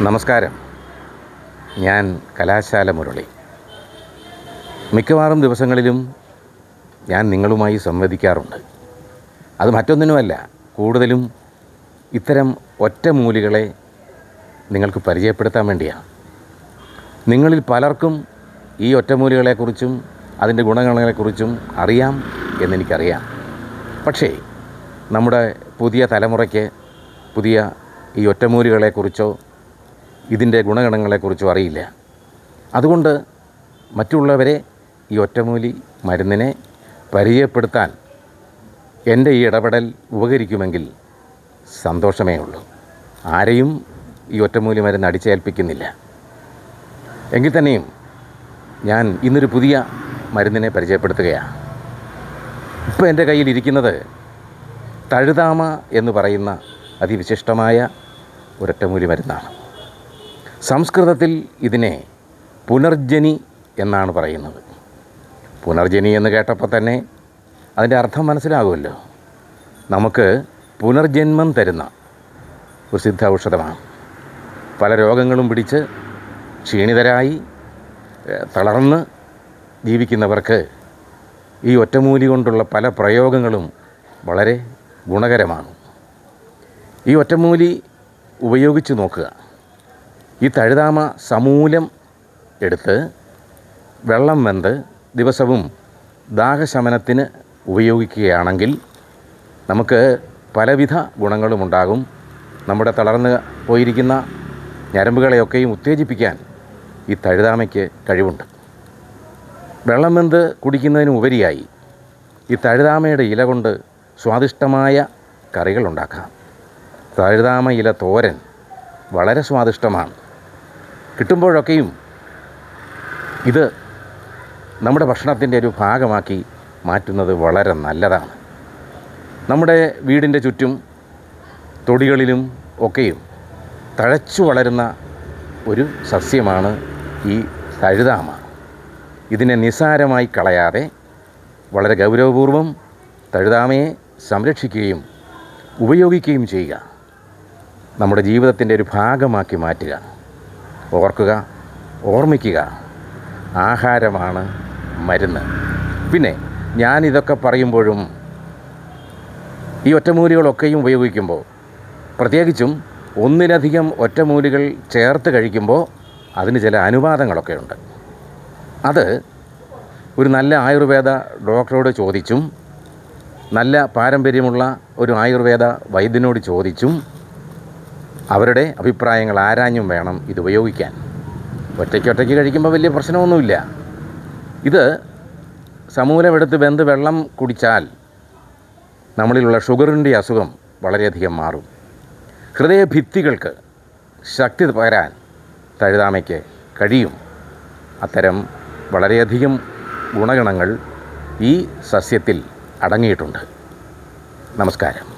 നമസ്കാരം. ഞാൻ കലാശാല മുരളി. മിക്കവാറും ദിവസങ്ങളിലും ഞാൻ നിങ്ങളുമായി സംവദിക്കാറുണ്ട്. അത് മറ്റൊന്നിനുമല്ല കൂടുതലും ഇത്തരം ഒറ്റമൂലികളെ നിങ്ങൾക്ക് പരിചയപ്പെടുത്താൻ വേണ്ടിയാണ്. നിങ്ങളിൽ പലർക്കും ഈ ഒറ്റമൂലികളെക്കുറിച്ചും അതിന്റെ ഗുണങ്ങളെക്കുറിച്ചും അറിയാം എന്നെനിക്കറിയാം. പക്ഷേ നമ്മുടെ പുതിയ തലമുറയ്ക്ക് പുതിയ ഈ ഒറ്റമൂലികളെക്കുറിച്ചോ ഇതിന്റെ ഗുണഗണങ്ങളെക്കുറിച്ചും അറിയില്ല. അതുകൊണ്ട് മറ്റുള്ളവരെ ഈ ഒറ്റമൂലി മരുന്നിനെ പരിചയപ്പെടുത്താൻ എന്റെ ഈ ഇടപെടൽ ഉപകരിക്കുമെങ്കിൽ സന്തോഷമേ ഉള്ളൂ. ആരെയും ഈ ഒറ്റമൂലി മരുന്ന് അടിച്ചേൽപ്പിക്കുന്നില്ല. എങ്കിൽ തന്നെയും ഞാൻ ഇന്നൊരു പുതിയ മരുന്നിനെ പരിചയപ്പെടുത്തുകയാണ്. ഇപ്പോൾ എന്റെ കയ്യിലിരിക്കുന്നത് തഴുതാമ എന്ന് പറയുന്ന അതിവിശിഷ്ടമായ ഒരൊറ്റമൂലി മരുന്നാണ്. സംസ്കൃതത്തിൽ ഇതിനെ പുനർജനി എന്നാണ് പറയുന്നത്. പുനർജനി എന്ന് കേട്ടപ്പോൾ തന്നെ അതിന്റെ അർത്ഥം മനസ്സിലാകുമല്ലോ. നമുക്ക് പുനർജന്മം തരുന്ന ഒരു സിദ്ധ ഔഷധമാണ് പല രോഗങ്ങളും പിടിച്ച് ക്ഷീണിതരായി തളർന്ന് ജീവിക്കുന്നവർക്ക് ഈ ഒറ്റമൂലി കൊണ്ടുള്ള പല പ്രയോഗങ്ങളും വളരെ ഗുണകരമാണ്. ഈ ഒറ്റമൂലി ഉപയോഗിച്ച് നോക്കുക. ഈ തഴുതാമ സമൂലം എടുത്ത് വെള്ളം വെന്ത് ദിവസവും ദാഹശമനത്തിന് ഉപയോഗിക്കുകയാണെങ്കിൽ നമുക്ക് പലവിധ ഗുണങ്ങളും ഉണ്ടാകും. നമ്മുടെ തളർന്ന് പോയിരിക്കുന്ന ഞരമ്പുകളെയൊക്കെയും ഉത്തേജിപ്പിക്കാൻ ഈ തഴുതാമയ്ക്ക് കഴിവുണ്ട്. വെള്ളം വെന്ത് കുടിക്കുന്നതിന് ഉപരിയായി ഈ തഴുതാമയുടെ ഇല കൊണ്ട് സ്വാദിഷ്ടമായ കറികൾ ഉണ്ടാക്കാം. തഴുതാമ ഇല തോരൻ വളരെ സ്വാദിഷ്ടമാണ്. കിട്ടുമ്പോഴൊക്കെയും ഇത് നമ്മുടെ ഭക്ഷണത്തിന്റെ ഒരു ഭാഗമാക്കി മാറ്റുന്നത് വളരെ നല്ലതാണ്. നമ്മുടെ വീടിന്റെ ചുറ്റും തൊടികളിലും ഒക്കെയും തഴച്ചു വളരുന്ന ഒരു സസ്യമാണ് ഈ തഴുതാമ ഇതിനെ നിസ്സാരമായി കളയാതെ വളരെ ഗൗരവപൂർവം തഴുതാമയെ സംരക്ഷിക്കുകയും ഉപയോഗിക്കുകയും ചെയ്യുക. നമ്മുടെ ജീവിതത്തിന്റെ ഒരു ഭാഗമാക്കി മാറ്റുക. ഓർക്കുക ഓർമ്മിക്കുക. ആഹാരമാണ് മരുന്ന്. പിന്നെ ഞാനിതൊക്കെ പറയുമ്പോഴും ഈ ഒറ്റമൂലികളൊക്കെയും ഉപയോഗിക്കുമ്പോൾ പ്രത്യേകിച്ചും ഒന്നിലധികം ഒറ്റമൂലികൾ ചേർത്ത് കഴിക്കുമ്പോൾ അതിന് ചില അനുവാദങ്ങളൊക്കെ ഉണ്ട് അത് ഒരു നല്ല ആയുർവേദ ഡോക്ടറോട് ചോദിച്ചും നല്ല പാരമ്പര്യമുള്ള ഒരു ആയുർവേദ വൈദ്യനോട് ചോദിച്ചും അവരുടെ അഭിപ്രായങ്ങൾ ആരാഞ്ഞും വേണം ഇത് ഉപയോഗിക്കാൻ. ഒറ്റയ്ക്ക് ഒറ്റയ്ക്ക് കഴിക്കുമ്പോൾ വലിയ പ്രശ്നമൊന്നുമില്ല. ഇത് സമൂലമെടുത്ത് വെന്ത് വെള്ളം കുടിച്ചാൽ നമ്മളിലുള്ള ഷുഗറിന്റെ അസുഖം വളരെയധികം മാറും. ഹൃദയഭിത്തികൾക്ക് ശക്തി പകരാൻ തഴുതാമയ്ക്ക് കഴിയും. അത്തരം വളരെയധികം ഗുണഗണങ്ങൾ ഈ സസ്യത്തിൽ അടങ്ങിയിട്ടുണ്ട്. നമസ്കാരം.